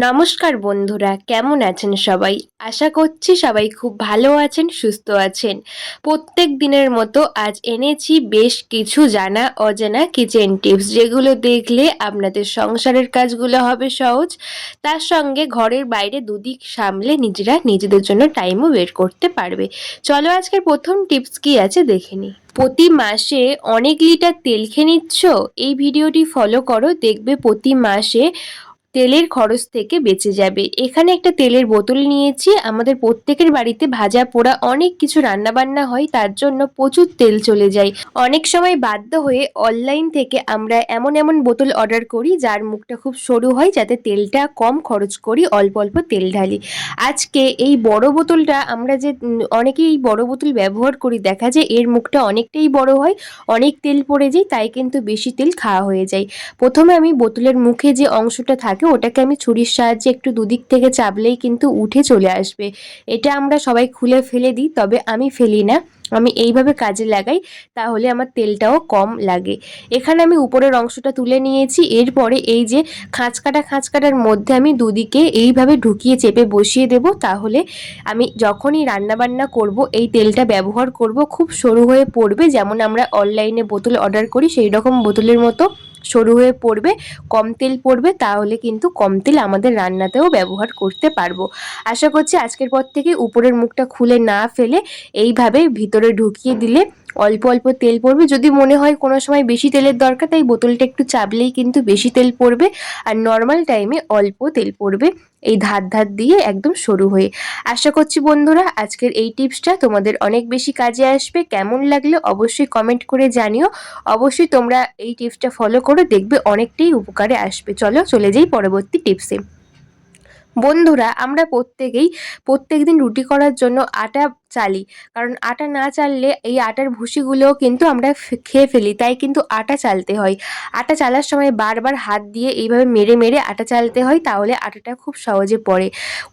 নমস্কার বন্ধুরা, কেমন আছেন সবাই? আশা করছি সবাই খুব ভালো আছেন, সুস্থ আছেন। প্রত্যেক দিনের মতো আজ এনেছি বেশ কিছু জানা, অজানা কিচেন টিপস যেগুলো দেখলে আপনাদের সংসারের কাজগুলো হবে সহজ। তার সঙ্গে ঘরের বাইরে দুদিক সামলে নিজেরা নিজেদের জন্য টাইমও বের করতে পারবে। চলো আজকের প্রথম টিপস কি আছে দেখে নিই। প্রতি মাসে অনেক লিটার তেল খেয়ে নিচ্ছ? এই ভিডিওটি ফলো করো, দেখবে প্রতি মাসে তেলের খরচ থেকে বেঁচে যাবে। এখানে একটা তেলের বোতল নিয়েছি। আমাদের প্রত্যেকের বাড়িতে ভাজা পোড়া অনেক কিছু রান্না বান্না হয়, তার জন্য প্রচুর তেল চলে যায়। অনেক সময় বাধ্য হয়ে অনলাইন থেকে আমরা এমন এমন বোতল অর্ডার করি, যার মুখটা খুব সরু হয়, যাতে তেলটা কম খরচ করি, অল্প অল্প তেল ঢালি। আজকে এই বড় বোতলটা আমরা যে অনেকেই এই বড় বোতল ব্যবহার করি, দেখা যায় এর মুখটা অনেকটাই বড় হয়, অনেক তেল পড়ে যায়, তাই কিন্তু বেশি তেল খাওয়া হয়ে যায়। প্রথমে আমি বোতলের মুখে যে অংশটা থাকে ওটাকে আমি ছুরির সাহায্যে একটু দুদিক থেকে চাপলেই কিন্তু উঠে চলে আসবে। এটা আমরা সবাই খুলে ফেলে দিই, তবে আমি ফেলি না। আমি এইভাবে কাজে লাগাই, তাহলে আমার তেলটাও কম লাগে। এখানে আমি উপরের অংশটা তুলে নিয়েছি। এরপরে এই যে খাঁচ কাটা খাঁচ কাটার মধ্যে আমি দুদিকে এইভাবে ঢুকিয়ে চেপে বসিয়ে দেব, তাহলে আমি যখনই রান্না বান্না করব, এই তেলটা ব্যবহার করব, খুব সরু হয়ে পড়বে। যেমন আমরা অনলাইনে বোতল অর্ডার করি, সেই রকম বোতলের মতো সরু হয়ে পড়বে, কম তেল পড়বে, তাহলে কিন্তু কম তেল আমাদের রান্নাতেও ব্যবহার করতে পারব। আশা করছি আজকের পর থেকে উপরের মুখটা খুলে না ফেলে এইভাবে ভিতরে ঢুকিয়ে দিলে অল্প অল্প তেল পড়বে। যদি মনে হয় কোনো সময় বেশি তেলের দরকার, তাই বোতলটা একটু চাপলেই কিন্তু বেশি তেল পড়বে। আর নর্মাল টাইমে অল্প তেল পড়বে। এই ধার ধার দিয়ে একদম সরু হয়ে। আশা করছি বন্ধুরা, আজকের এই টিপসটা তোমাদের অনেক বেশি কাজে আসবে। কেমন লাগলে অবশ্যই কমেন্ট করে জানিও। অবশ্যই তোমরা এই টিপসটা ফলো করো, দেখবে অনেকটাই উপকারে আসবে। চলো, চলে যাই পরবর্তী টিপসে। বন্ধুরা, আমরা প্রত্যেকেই প্রত্যেক দিন রুটি করার জন্য আটা চালি। কারণ আটা না চাললে এই আটার ভুসিগুলোও কিন্তু আমরা খেয়ে ফেলি, তাই কিন্তু আটা চালতে হয়। আটা চালার সময় বারবার হাত দিয়ে এইভাবে মেরে মেরে আটা চালতে হয়, তাহলে আটাটা খুব সহজে পড়ে।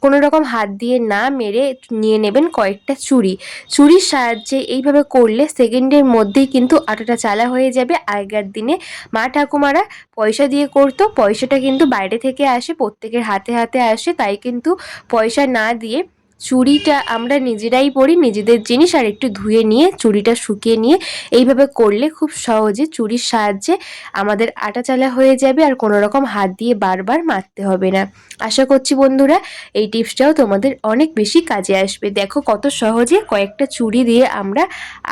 কোনো রকম হাত দিয়ে না মেরে নিয়ে নেবেন কয়েকটা চুড়ি। চুরির সাহায্যে এইভাবে করলে সেকেন্ডের মধ্যেই কিন্তু আটাটা চালা হয়ে যাবে। আগেকার দিনে মা ঠাকুমারা পয়সা দিয়ে করতো, পয়সাটা কিন্তু বাইরে থেকে আসে, প্রত্যেকের হাতে হাতে আসে, তাই কিন্তু পয়সা না দিয়ে চুড়িটা আমরা নিজেরাই পরি, নিজেদের জিনিস আর একটু ধুয়ে নিয়ে, চুড়িটা শুকিয়ে নিয়ে এইভাবে করলে খুব সহজে চুড়ির সাহায্যে আমাদের আটা চালা হয়ে যাবে আর কোনো রকম হাত দিয়ে বারবার মারতে হবে না। আশা করছি বন্ধুরা এই টিপসটাও তোমাদের অনেক বেশি কাজে আসবে। দেখো কত সহজে কয়েকটা চুড়ি দিয়ে আমরা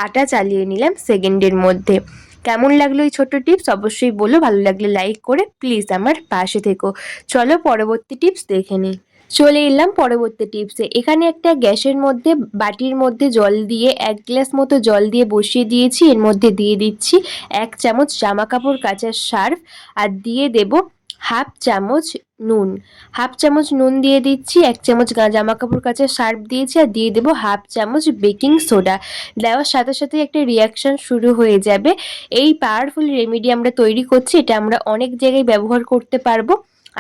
আটা চালিয়ে নিলাম সেকেন্ডের মধ্যে। কেমন লাগল এই ছোট্ট টিপস? অবশ্যই বলো। ভালো লাগলে লাইক করে প্লিজ আমার পাশে থেকো। চলো পরবর্তী টিপস দেখে নিই। চলে এলাম পরবর্তী টিপসে। এখানে একটা গ্যাসের মধ্যে, বাটির মধ্যে জল দিয়ে, এক গ্লাস মতো জল দিয়ে বসিয়ে দিয়েছি। এর মধ্যে দিয়ে দিচ্ছি এক চামচ জামা কাপড় কাচার সার্ফ আর দিয়ে দেব হাফ চামচ নুন। হাফ চামচ নুন দিয়ে দিচ্ছি, এক চামচ জামা কাপড় কাচার সার্ফ দিয়েছি আর দিয়ে দেবো হাফ চামচ বেকিং সোডা। দেওয়ার সাথে সাথে একটা রিয়াকশন শুরু হয়ে যাবে। এই পাওয়ারফুল রেমেডি আমরা তৈরি করছি, এটা আমরা অনেক জায়গায় ব্যবহার করতে পারব।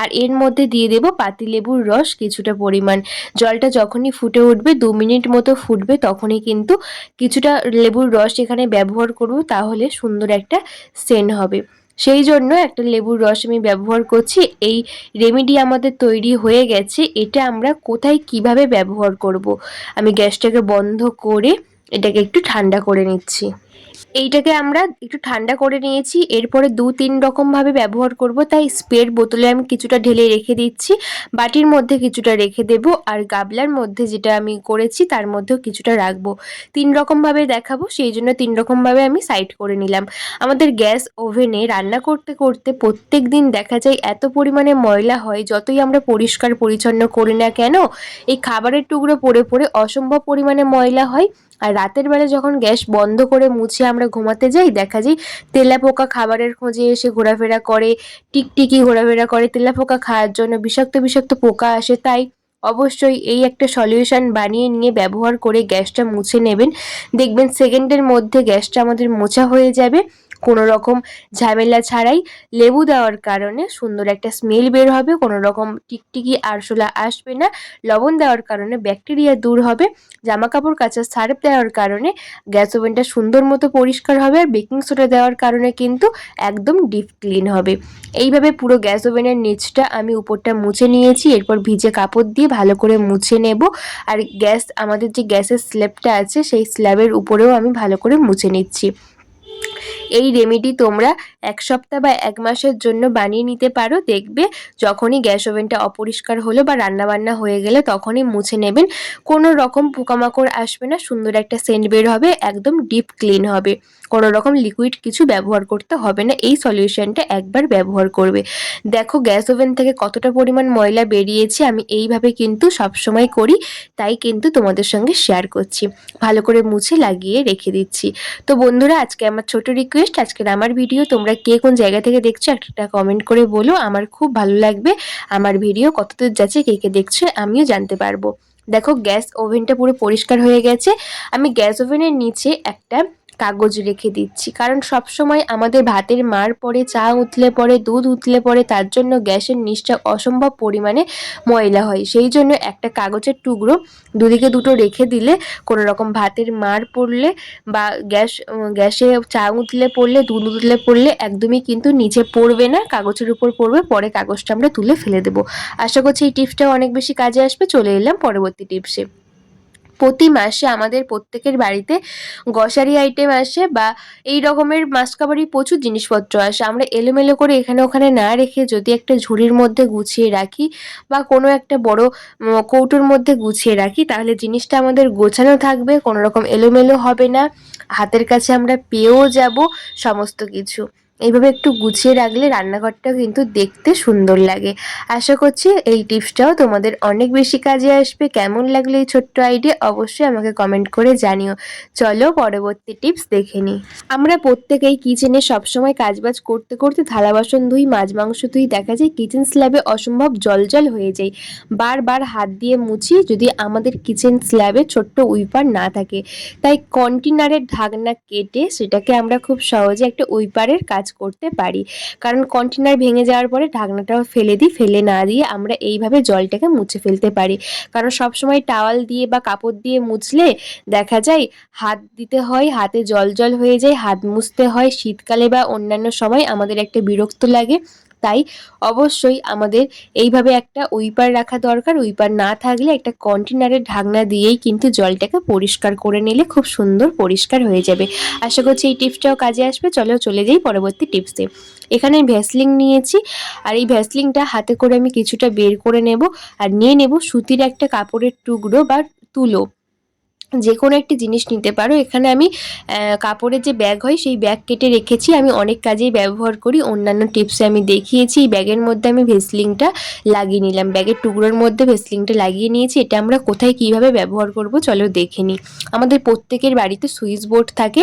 আর এর মধ্যে দিয়ে দেবো পাতিলেবুর রস কিছুটা পরিমাণ। জলটা যখনই ফুটে উঠবে, দু মিনিট মতো ফুটবে, তখনই কিন্তু কিছুটা লেবুর রস এখানে ব্যবহার করব, তাহলে সুন্দর একটা সেন্ট হবে। সেই জন্য একটা লেবুর রস আমি ব্যবহার করছি। এই রেমেডি আমাদের তৈরি হয়ে গেছে, এটা আমরা কোথায় কীভাবে ব্যবহার করব। আমি গ্যাসটাকে বন্ধ করে এটাকে একটু ঠান্ডা করে নিচ্ছি। এইটাকে আমরা একটু ঠান্ডা করে নিয়েছি। এরপরে দু তিন রকমভাবে ব্যবহার করব। তাই স্প্রের বোতলে আমি কিছুটা ঢেলে রেখে দিচ্ছি। বাটির মধ্যে কিছুটা রেখে দেব আর গাবলার মধ্যে যেটা আমি করেছি তার মধ্যেও কিছুটা রাখব। তিন রকমভাবে দেখাবো, সেই জন্য তিন রকমভাবে আমি সাইড করে নিলাম। আমাদের গ্যাস ওভেনে রান্না করতে করতে প্রত্যেক দিন দেখা যায় এত পরিমাণে ময়লা হয়, যতই আমরা পরিষ্কার পরিচ্ছন্ন করি না কেন, এই খাবারের টুকরো পড়ে পড়ে অসম্ভব পরিমাণে ময়লা হয়। আর রাতের বেলা যখন গ্যাস বন্ধ করে মুছে আমরা ঘুমাতে যাই, দেখা যায় তেলাপোকা খাবারের খোঁজে এসে ঘোরাফেরা করে, টিকটিকি ঘোরাফেরা করে, তেলাপোকা খাওয়ার জন্য বিষাক্ত বিষাক্ত পোকা আসে। তাই অবশ্যই এই একটা সলিউশন বানিয়ে নিয়ে ব্যবহার করে গ্যাসটা মুছে নেবেন। দেখবেন সেকেন্ডের মধ্যে গ্যাসটা আমাদের মোছা হয়ে যাবে। কোনো রকম ঝামেলা ছাড়াই লেবু দেওয়ার কারণে সুন্দর একটা স্মেল বের হবে কোনো রকম টিকটিকি আরশোলা আসবে না, লবণ দেওয়ার কারণে ব্যাকটেরিয়া দূর হবে জামা কাপড় কাচা সার্ফ দেওয়ার কারণে গ্যাস ওভেনটা সুন্দর মতো পরিষ্কার হবে আর বেকিং সোডা দেওয়ার কারণে কিন্তু একদম ডিপ ক্লিন হবে। এইভাবে পুরো গ্যাস ওভেনের নিচটা আমি উপরটা মুছে নিয়েছি, এরপর ভিজে কাপড় দিয়ে ভালো করে মুছে নেব আর গ্যাস আমাদের যে গ্যাসের স্ল্যাবটা আছে সেই স্ল্যাবের উপরেও আমি ভালো করে মুছে নিচ্ছি। এই রেমেডি তোমরা এক সপ্তাহ বা এক মাসের জন্য বানিয়ে নিতে পারো। দেখবে যখনই গ্যাস ওভেনটা অপরিষ্কার হলো বা রান্নাবান্না হয়ে গেলে তখনই মুছে নেবেন। কোনো রকম পোকামাকড় আসবে না, সুন্দর একটা সেন্ট বের হবে, একদম ডিপ ক্লিন হবে। কোনো রকম লিকুইড কিছু ব্যবহার করতে হবে না, এই সলিউশনটা একবার ব্যবহার করবে। দেখো গ্যাস ওভেন থেকে কতটা পরিমাণ ময়লা বেরিয়েছে, আমি এইভাবে কিন্তু সবসময় করি, তাই কিন্তু তোমাদের সঙ্গে শেয়ার করছি। ভালো করে মুছে লাগিয়ে রেখে দিচ্ছি। তো বন্ধুরা, আজকে আমার ছোট রিকোয়েস্ট আজকের আমার ভিডিও তোমরা কে কোন জায়গা থেকে দেখছ, একটা কমেন্ট করে বলো, আমার খুব ভালো লাগবে। আমার ভিডিও কতদূর যাচ্ছে, কে কে দেখছে, আমিও জানতে পারব। দেখো, গ্যাস ওভেনটা পুরো পরিষ্কার হয়ে গেছে। আমি গ্যাস ওভেনের নিচে একটা কাগজ রেখে দিচ্ছি। কারণ সব সময় আমাদের ভাতের মার পরে চা উতলে পড়ে, দুধ উতলে পড়ে, তার জন্য গ্যাসের নিচটা অসম্ভব পরিমাণে ময়লা হয়। সেই জন্য একটা কাগজের টুকরো দুদিকে দুটো রেখে দিলে কোনো রকম ভাতের মার পড়লে বা গ্যাস, গ্যাসে চা উতলে পড়লে, দুধ উতলে পড়লে একদমই কিন্তু নিচে পড়বে না, কাগজের উপর পড়বে, পরে কাগজটা আমরা তুলে ফেলে দেবো। আশা করছি এই টিপসটাও অনেক বেশি কাজে আসবে। চলে এলাম পরবর্তী টিপসে। প্রতি মাসে আমাদের প্রত্যেকের বাড়িতে গ্রসারি আইটেম আসে বা এই রকমের মাসকাবারি প্রচুর জিনিসপত্র আসে। আমরা এলোমেলো করে এখানে ওখানে না রেখে যদি একটা ঝুড়ির মধ্যে গুছিয়ে রাখি বা কোনো একটা বড় কৌটোর মধ্যে গুছিয়ে রাখি, তাহলে জিনিসটা আমাদের গোছানো থাকবে, কোনো রকম এলোমেলো হবে না। হাতের কাছে আমরা পেয়েও যাব সমস্ত কিছু। এইভাবে একটু গুছিয়ে রাখলে রান্নাঘরটা কিন্তু দেখতে সুন্দর লাগে। আশা করছি এই টিপসটাও তোমাদের অনেক বেশি কাজে আসবে। কেমন লাগল এই ছোট্ট আইডিয়া অবশ্যই আমাকে কমেন্ট করে জানিও। চলো পরবর্তী টিপস দেখে নিই। আমরা প্রত্যেকেই কিচেনে সবসময় কাজবাজ করতে করতে থালা বাসন ধুই, মাছ মাংস ধুই, দেখা যায় কিচেন স্ল্যাবে অসম্ভব জল হয়ে যায়। বারবার হাত দিয়ে মুছি যদি আমাদের কিচেন স্ল্যাবে ছোট্ট উইপার না থাকে। তাই কন্টেনারের ঢাকনা কেটে সেটাকে আমরা খুব সহজে একটা উইপারের কাজ কাজ করতে পারি। কারণ কন্টেনার ভেঙে যাওয়ার পরে ঢাকনাটাও ফেলে দিই, ফেলে না দিয়ে আমরা এইভাবে জলটাকে মুছে ফেলতে পারি। কারণ সবসময় টাওয়াল দিয়ে বা কাপড় দিয়ে মুছলে দেখা যায় হাত দিতে হয়, হাতে জল জল হয়ে যায়, হাত মুছতে হয়। শীতকালে বা অন্যান্য সময় আমাদের একটা বিরক্ত লাগে। তাই অবশ্যই আমাদের এইভাবে একটা উইপার রাখা দরকার। উইপার না থাকলে একটা কন্টেনারের ঢাকনা দিয়েই কিন্তু জলটাকে পরিষ্কার করে নিলে খুব সুন্দর পরিষ্কার হয়ে যাবে। আশা করছি এই টিপসটাও কাজে আসবে। চলো, চলে যাই পরবর্তী টিপসে। এখানে ভ্যাসলিং নিয়েছি আর এই ভ্যাসলিংটা হাতে করে আমি কিছুটা বের করে নেব আর নিয়ে নেব সুতির একটা কাপড়ের টুকরো বা তুলো। যে কোনো একটি জিনিস নিতে পারো। এখানে আমি কাপড়ের যে ব্যাগ হয়, সেই ব্যাগ কেটে রেখেছি। আমি অনেক কাজেই ব্যবহার করি। অন্যান্য টিপসে আমি দেখিয়েছি। এই ব্যাগের মধ্যে আমি ভেসলিংটা লাগিয়ে নিলাম। ব্যাগের টুকরোর মধ্যে ভেসলিংটা লাগিয়ে নিয়েছি। এটা আমরা কোথায় কীভাবে ব্যবহার করব, চলো দেখে নিই। আমাদের প্রত্যেকের বাড়িতে সুইচ বোর্ড থাকে।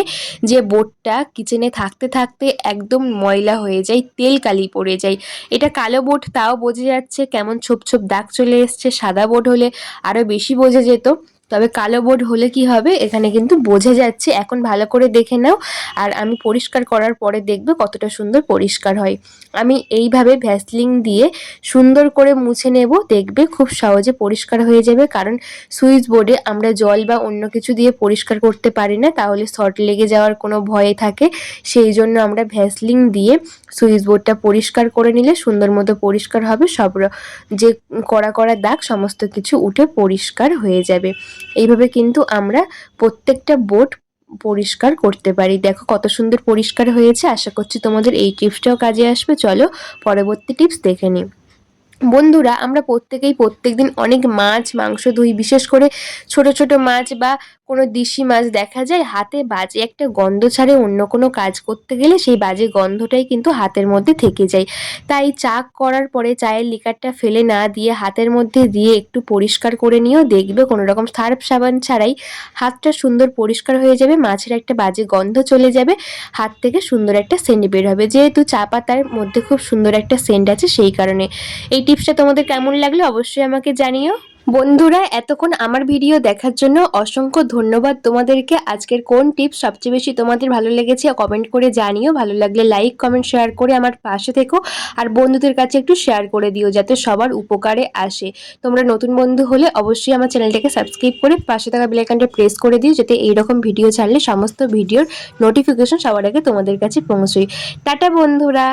যে বোর্ডটা কিচেনে থাকতে থাকতে একদম ময়লা হয়ে যায়, তেল কালি পড়ে যায়। এটা কালো বোর্ড, তাও বোঝা যাচ্ছে। কেমন ছোপ ছোপ দাগ চলে এসছে। সাদা বোর্ড হলে আরও বেশি বোঝা যেত। তবে কালো বোর্ড হলে কি হবে? এখানে কিন্তু বোঝা যাচ্ছে। এখন ভালো করে দেখে নাও। আর আমি পরিষ্কার করার পরে দেখবে কতটা সুন্দর পরিষ্কার হয়। আমি এইভাবে ভ্যাসলিং দিয়ে সুন্দর করে মুছে নেব। দেখবে খুব সহজে পরিষ্কার হয়ে যাবে। কারণ সুইচ বোর্ডে আমরা জল বা অন্য কিছু দিয়ে পরিষ্কার করতে পারি না। তাহলে শর্ট লেগে যাওয়ার কোনো ভয় থাকে। সেই জন্য আমরা ভ্যাসলিং দিয়ে সুইচ বোর্ডটা পরিষ্কার করে নিলে সুন্দর মতো পরিষ্কার হবে। সব যে কড়া কড়া দাগ, সমস্ত কিছু উঠে পরিষ্কার হয়ে যাবে। এইভাবে কিন্তু আমরা প্রত্যেকটা বোট পরিষ্কার করতে পারি। দেখো কত সুন্দর পরিষ্কার হয়েছে। আশা করছি তোমাদের এই টিপসটাও কাজে আসবে। চলো পরবর্তী টিপস দেখে নিই। বন্ধুরা, আমরা প্রত্যেকেই প্রত্যেক দিন অনেক মাছ, মাংস ধুই বিশেষ করে ছোট ছোট মাছ বা কোনো দিশি মাছ দেখা যায়, হাতে বাজে একটা গন্ধ ছাড়ে অন্য কোনো কাজ করতে গেলে সেই বাজে গন্ধটাই কিন্তু হাতের মধ্যে থেকে যায়। তাই চা করার পরে চায়ের লিকারটা ফেলে না দিয়ে হাতের মধ্যে দিয়ে একটু পরিষ্কার করে নিয়েও দেখবে কোনো রকম সার্ফ সাবান ছাড়াই হাতটা সুন্দর পরিষ্কার হয়ে যাবে, মাছের একটা বাজে গন্ধ চলে যাবে, হাত থেকে সুন্দর একটা সেন্ট বের হবে। যেহেতু চা পাতার মধ্যে খুব সুন্দর একটা সেন্ট আছে সেই কারণে। এই টিপসটা তোমাদের কেমন লাগল অবশ্যই আমাকে জানিও। বন্ধুরা, এতক্ষণ আমার ভিডিও দেখার জন্য অসংখ্য ধন্যবাদ তোমাদেরকে। আজকের কোন টিপস সবচেয়ে বেশি তোমাদের ভালো লেগেছে কমেন্ট করে জানিও। ভালো লাগলে লাইক, কমেন্ট, শেয়ার করে আমার পাশে থেকো। আর বন্ধুদের কাছে একটু শেয়ার করে দিও যাতে সবার উপকারে আসে। তোমরা নতুন বন্ধু হলে অবশ্যই আমার চ্যানেলটাকে সাবস্ক্রাইব করে পাশে থাকা বেলাইকানটা প্রেস করে দিও যাতে এইরকম ভিডিও ছাড়লে সমস্ত ভিডিওর নোটিফিকেশন সবার আগে তোমাদের কাছে পৌঁছয়। টাটা বন্ধুরা!